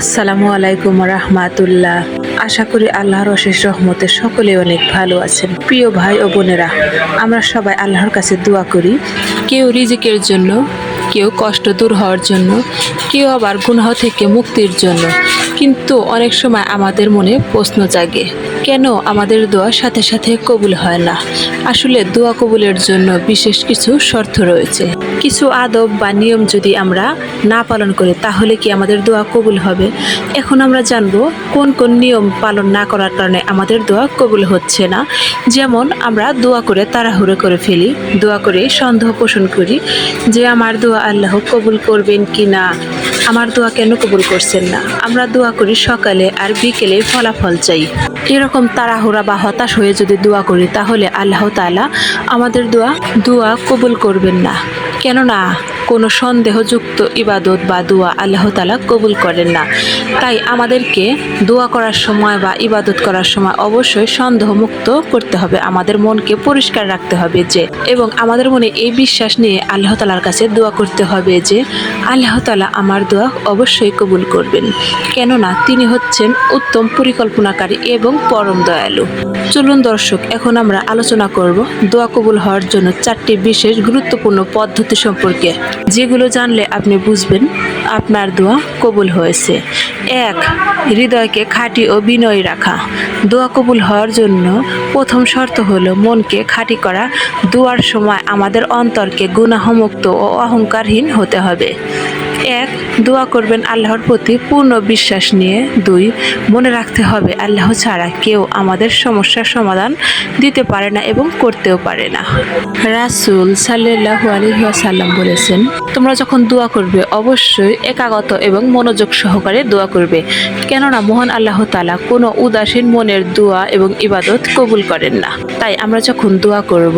আসসালামু আলাইকুম রহমাতুল্লাহ। আশা করি আল্লাহর অশেষ রহমতে সকলে অনেক ভালো আছেন। প্রিয় ভাই ও বোনেরা, আমরা সবাই আল্লাহর কাছে দোয়া করি। কেউ রিজিকের জন্য, কেউ কষ্ট দূর হওয়ার জন্য, কেউ আবার গুনাহ থেকে মুক্তির জন্য। কিন্তু অনেক সময় আমাদের মনে প্রশ্ন জাগে, কেন আমাদের দোয়া সাথে সাথে কবুল হয় না? আসলে দোয়া কবুলের জন্য বিশেষ কিছু শর্ত রয়েছে। কিছু আদব বা নিয়ম যদি আমরা না পালন করি, তাহলে কি আমাদের দোয়া কবুল হবে? এখন আমরা জানব কোন কোন নিয়ম পালন না করার কারণে আমাদের দোয়া কবুল হচ্ছে না। যেমন আমরা দোয়া করে তাড়াহুড়ো করে ফেলি, দোয়া করে সন্দেহ পোষণ করি যে আমার দোয়া আল্লাহ কবুল করবেন কি না, আমার দোয়া কেন কবুল করছেন না। আমরা দোয়া করি সকালে আর বিকেলে ফলাফল চাই। এরকম তাড়াহুড়া বা হতাশ হয়ে যদি দোয়া করি, তাহলে আল্লাহ তাআলা আমাদের দোয়া দোয়া কবুল করবেন না। কেননা কোনো সন্দেহযুক্ত ইবাদত বা দোয়া আল্লাহ তালা কবুল করেন না। তাই আমাদেরকে দোয়া করার সময় বা ইবাদত করার সময় অবশ্যই সন্দেহমুক্ত করতে হবে। আমাদের মনকে পরিষ্কার রাখতে হবে যে, এবং আমাদের মনে এই বিশ্বাস নিয়ে আল্লাহ তালার কাছে দোয়া করতে হবে যে, আল্লাহ তালা আমার দোয়া অবশ্যই কবুল করবেন। কেননা তিনি হচ্ছেন উত্তম পরিকল্পনাকারী এবং পরম দয়ালু। চলুন দর্শক, এখন আমরা আলোচনা করব দোয়া কবুল হওয়ার জন্য চারটি বিশেষ গুরুত্বপূর্ণ পদ্ধতি সম্পর্কে। যেগুলো জানলে আপনি বুঝবেন, আপনার দোয়া কবুল হয়েছে। এক, হৃদয়কে খাঁটি ও বিনয় রাখা। দোয়া কবুল হওয়ার জন্য প্রথম শর্ত হল মনকে খাঁটি করা। দোয়ার সময় আমাদের অন্তরকে গুণাহমুক্ত ও অহংকারহীন হতে হবে। এক দোয়া করবেন আল্লাহর প্রতি পূর্ণ বিশ্বাস নিয়ে। দুই, মনে রাখতে হবে আল্লাহ ছাড়া কেউ আমাদের সমস্যার সমাধান দিতে পারে না এবং করতেও পারে না। রাসুল সাল্লাহু আলহিহাসাল্লাম বলেছেন, তোমরা যখন দোয়া করবে, অবশ্যই একাগত এবং মনোযোগ সহকারে দোয়া করবে। কেননা মহান আল্লাহ তালা কোনো উদাসীন মনের দোয়া এবং ইবাদত কবুল করেন না। তাই আমরা যখন দোয়া করব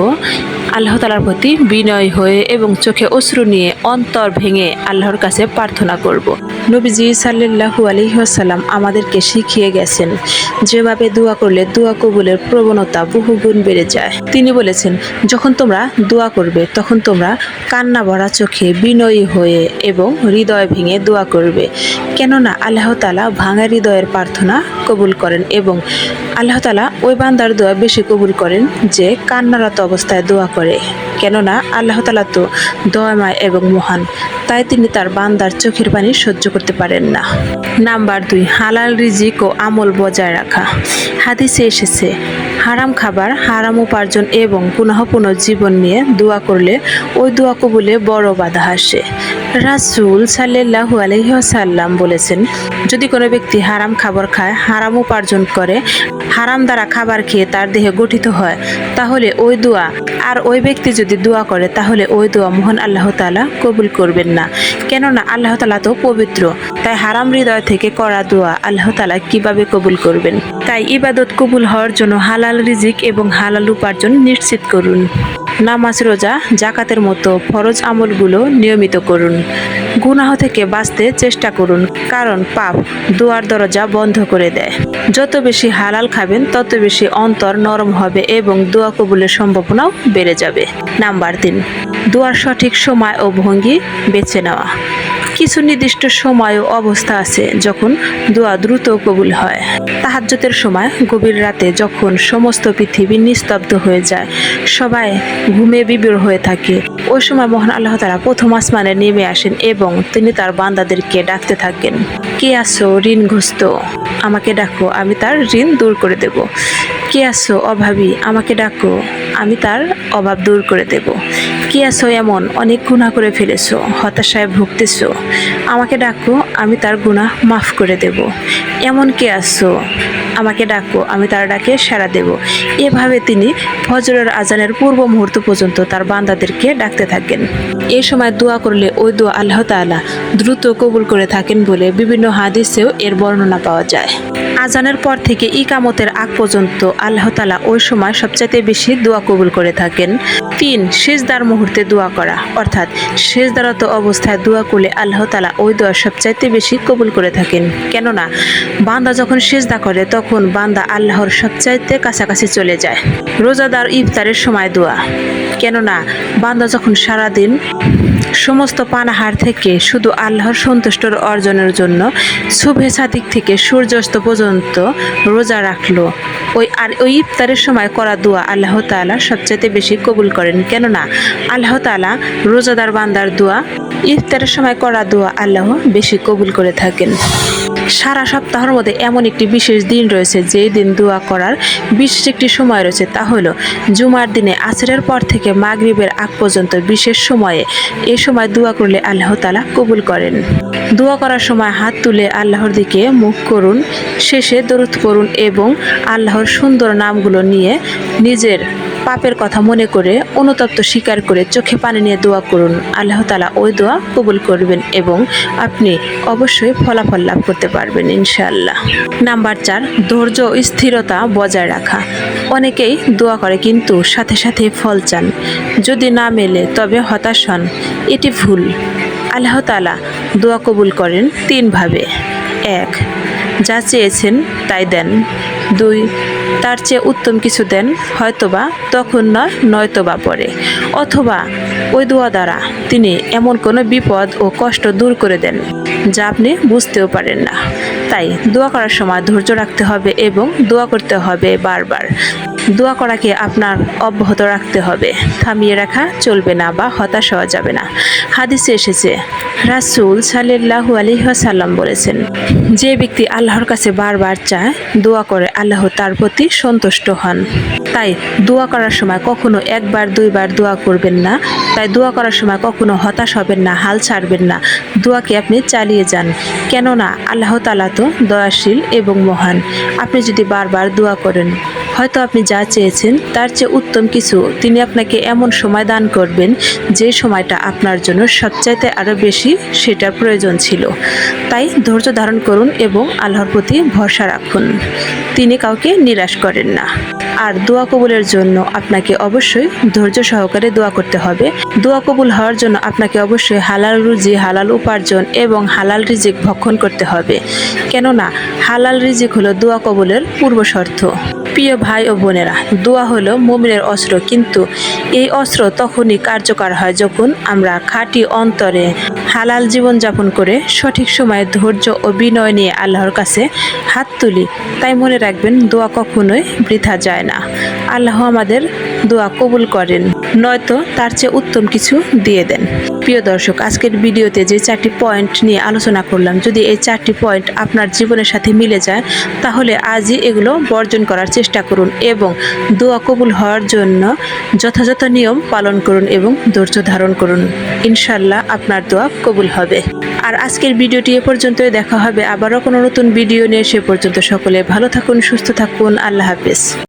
আল্লাহ তালার প্রতি বিনয় হয়ে এবং চোখে অশ্রু নিয়ে অন্তর ভেঙে আল্লাহর কাছে প্রার্থনা করব। নবীজি সাল্লাহু আলহিহাসাল্লাম আমাদেরকে শিখিয়ে গেছেন, যেভাবে দোয়া করলে দোয়া কবুলের প্রবণতা বহুগুণ বেড়ে যায়। তিনি বলেছেন, যখন তোমরা দোয়া করবে, তখন তোমরা কান্না ভরা চোখে বিনয়ী হয়ে এবং হৃদয় ভেঙে দোয়া করবে। কেননা আল্লাহ তালা ভাঙা হৃদয়ের প্রার্থনা কবুল করেন এবং আল্লাহ তালা ওই বান্দার দোয়া বেশি কবুল করেন যে কান্নারত অবস্থায় দোয়া করে। কেননা আল্লাহ তালা তো দয়াময় এবং মহান, তাই তিনি তার বান্দার চোখের পানি সহ্য করতে পারেন না। নাম্বার দুই, হালাল রিজিক ও আমল বজায় রাখা। হাদিসে এসেছে, হারাম খাবার, হারাম উপার্জন এবং পুনঃপুনঃ জীবন নিয়ে দোয়া করলে ওই দোয়া কবুলে বড় বাধা আসে। রাসুল সাল্লাহু আলহিহাসাল্লাম বলেছেন, যদি কোনো ব্যক্তি হারাম খাবার খায়, হারাম উপার্জন করে, হারাম দ্বারা খাবার খেয়ে তার দেহে গঠিত হয়, তাহলে ওই দোয়া আর ওই ব্যক্তি যদি দোয়া করে, তাহলে ওই দোয়া মোহন আল্লাহ তালা কবুল করবেন না। কেননা আল্লাহ তালা তো পবিত্র, তাই হারাম হৃদয় থেকে করা দোয়া আল্লাহ তালা কীভাবে কবুল করবেন? তাই ইবাদত কবুল হওয়ার জন্য হালাল রিজিক এবং হালাল উপার্জন নিশ্চিত করুন। নামাজ, রোজা জাকাতের মতো ফরজ আমলগুলো নিয়মিত করুন। গুনাহ থেকে বাঁচতে চেষ্টা করুন, কারণ পাপ দুয়ার দরজা বন্ধ করে দেয়। যত বেশি হালাল খাবেন, তত বেশি অন্তর নরম হবে এবং দোয়া কবুলের সম্ভাবনাও বেড়ে যাবে। নাম্বার তিন, দোয়ার সঠিক সময় ও ভঙ্গি বেছে নেওয়া। কিছু নির্দিষ্ট সময় ও অবস্থা আছে যখন দোয়া দ্রুত কবুল হয়। তাহাজ্জতের সময় গভীর রাতে যখন সমস্ত পৃথিবী নিস্তব্ধ হয়ে যায়, সবাই ঘুমে বিবির হয়ে থাকে। ওই সময় মহান আল্লাহ তারা প্রথম আসমানে নেমে আসেন এবং তিনি তার বান্দাদেরকে ডাকতে থাকেন, কে আসো ঋণ ঋণগ্রস্ত? আমাকে ডাকো, আমি তার ঋণ দূর করে দেব। কে আসো অভাবী? আমাকে ডাকো, আমি তার অভাব দূর করে দেব। কি আছো এমন? অনেক গুণা করে ফেলেছো, হতাশায় ভুগতেছো। আমাকে ডাকো, আমি তার গুণা মাফ করে দেব। এমন কে আসছো আমাকে ডাকো, আমি তার ডাকে সাড়া দেব। এভাবে তিনি ফজরের আজানের পূর্ব মুহূর্ত পর্যন্ত তার বান্দাদেরকে ডাকতে থাকেন। এই সময় দোয়া করলে ওই দোয়া আল্লাহ তাআলা দ্রুত কবুল করে থাকেন বলে বিভিন্ন হাদিসেও এর বর্ণনা পাওয়া যায়। আজানের পর থেকে ইকামতের আগ পর্যন্ত আল্লাহ তালা ওই সময় সবচাইতে বেশি দোয়া কবুল করে থাকেন। তিন শেষদার মুহূর্তে দোয়া করা। অর্থাৎ শেষদারত অবস্থায় দোয়া করলে আল্লাহ তালা ওই দোয়া সবচাইতে বেশি কবুল করে থাকেন। কেননা, বান্দা যখন সেজদা করে, তখন বান্দা আল্লাহর সবচাইতে কাছাকাছি চলে যায়। রোজাদার ইফতারের সময় দোয়া। কেননা, বান্দা যখন সারাদিন সমস্ত পানাহার থেকে শুধু আল্লাহর সন্তুষ্টর অর্জনের জন্য শুভে সাদিক থেকে সূর্যাস্ত পর্যন্ত রোজা রাখল ওই আর ওই ইফতারের সময় করা দোয়া আল্লাহ তালা সবচাইতে বেশি কবুল করেন। কেননা আল্লাহ তালা রোজাদার বান্দার দোয়া, ইফতারের সময় করা দোয়া আল্লাহ বেশি কবুল করে থাকেন। সারা সপ্তাহের মধ্যে এমন একটি বিশেষ দিন রয়েছে যেই দিন দোয়া করার বিশেষ একটি সময় রয়েছে। তা হলো, জুমার দিনে আসরের পর থেকে মাগরিবের আগ পর্যন্ত বিশেষ সময়ে এ সময় দোয়া করলে আল্লাহ তালা কবুল করেন। দোয়া করার সময় হাত তুলে আল্লাহর দিকে মুখ করুন, শেষে দরুদ করুন এবং আল্লাহর সুন্দর নামগুলো নিয়ে নিজের পাপের কথা মনে করে অনুতপ্ত স্বীকার করে চোখে পানি নিয়ে দোয়া করুন। আল্লাহ তালা ওই দোয়া কবুল করবেন এবং আপনি অবশ্যই ফলাফল লাভ করতে পারবেন ইনশাআল্লাহ। নাম্বার চার, ধৈর্য স্থিরতা বজায় রাখা। অনেকেই দোয়া করে কিন্তু সাথে সাথে ফল চান। যদি না মেলে তবে হতাশ হন। এটি ভুল। আল্লাহ তালা দোয়া কবুল করেন তিনভাবে এক, যা চেয়েছেন তাই দেন। দুই তার চেয়ে উত্তম কিছু দেন, হয়তোবা তখন নয় নয়তোবা পরে। অথবা ওই দোয়া দ্বারা তিনি এমন কোনো বিপদ ও কষ্ট দূর করে দেন, যা আপনি বুঝতেও পারেন না। তাই দোয়া করার সময় ধৈর্য রাখতে হবে এবং দোয়া করতে হবে বারবার। দোয়া করাকে আপনার অব্যাহত রাখতে হবে। থামিয়ে রাখা চলবে না বা হতাশ হওয়া যাবে না। হাদিসে এসেছে, রাসূল সাল্লাল্লাহু আলাইহি ওয়াসাল্লাম বলেছেন, যে ব্যক্তি আল্লাহর কাছে বারবার চায়, দোয়া করে আল্লাহ তার প্রতি সন্তুষ্ট হন। তাই দোয়া করার সময় কখনো একবার, দুইবার দোয়া করবেন না। তাই দোয়া করার সময় কখনো হতাশ হবেন না, হাল ছাড়বেন না। দোয়াকে আপনি চালিয়ে যান। কেননা আল্লাহ তালা তো দয়াশীল এবং মহান। আপনি যদি বারবার দোয়া করেন হয়তো আপনি যা চেয়েছেন, তার চেয়ে উত্তম কিছু তিনি আপনাকে এমন সময় দান করবেন, যে সময়টা আপনার জন্য সবচাইতে আরও বেশি সেটার প্রয়োজন ছিল। তাই ধৈর্য ধারণ করুন এবং আল্লাহর প্রতি ভরসা রাখুন। তিনি কাউকে নিরাশ করেন না। আর দোয়া কবুলের জন্য আপনাকে অবশ্যই ধৈর্য সহকারে দোয়া করতে হবে। দোয়া কবুল হওয়ার জন্য আপনাকে অবশ্যই হালাল রুজি, হালাল উপার্জন এবং হালাল রিজিক ভক্ষণ করতে হবে। কেননা হালাল রিজিক হলো দোয়া কবলের পূর্ব শর্ত। প্রিয় ভাই ও বোনেরা, দোয়া হলো মুমিনের অস্ত্র, কিন্তু এই অস্ত্র তখনই কার্যকর হয় যখন আমরা খাঁটি অন্তরে হালাল জীবনযাপন করে সঠিক সময়ে ধৈর্য ও বিনয় নিয়ে আল্লাহর কাছে হাত তুলি। তাই মনে রাখবেন, দোয়া কখনোই বৃথা যায় না। আল্লাহ আমাদের দোয়া কবুল করেন, নয়তো তার চেয়ে উত্তম কিছু দিয়ে দেন। প্রিয় দর্শক, আজকের ভিডিওতে যে চারটি পয়েন্ট নিয়ে আলোচনা করলাম, যদি এই চারটি পয়েন্ট আপনার জীবনের সাথে মিলে যায়, তাহলে আজই এগুলো বর্জন করার চেষ্টা করুন এবং দোয়া কবুল হওয়ার জন্য যথাযথ নিয়ম পালন করুন এবং ধৈর্য ধারণ করুন। ইনশাল্লাহ আপনার দোয়া কবুল হবে। আর আজকের ভিডিওটি এ পর্যন্তই। দেখা হবে আবারও কোনো নতুন ভিডিও নিয়ে। সে পর্যন্ত সকলে ভালো থাকুন, সুস্থ থাকুন। আল্লাহ হাফেজ।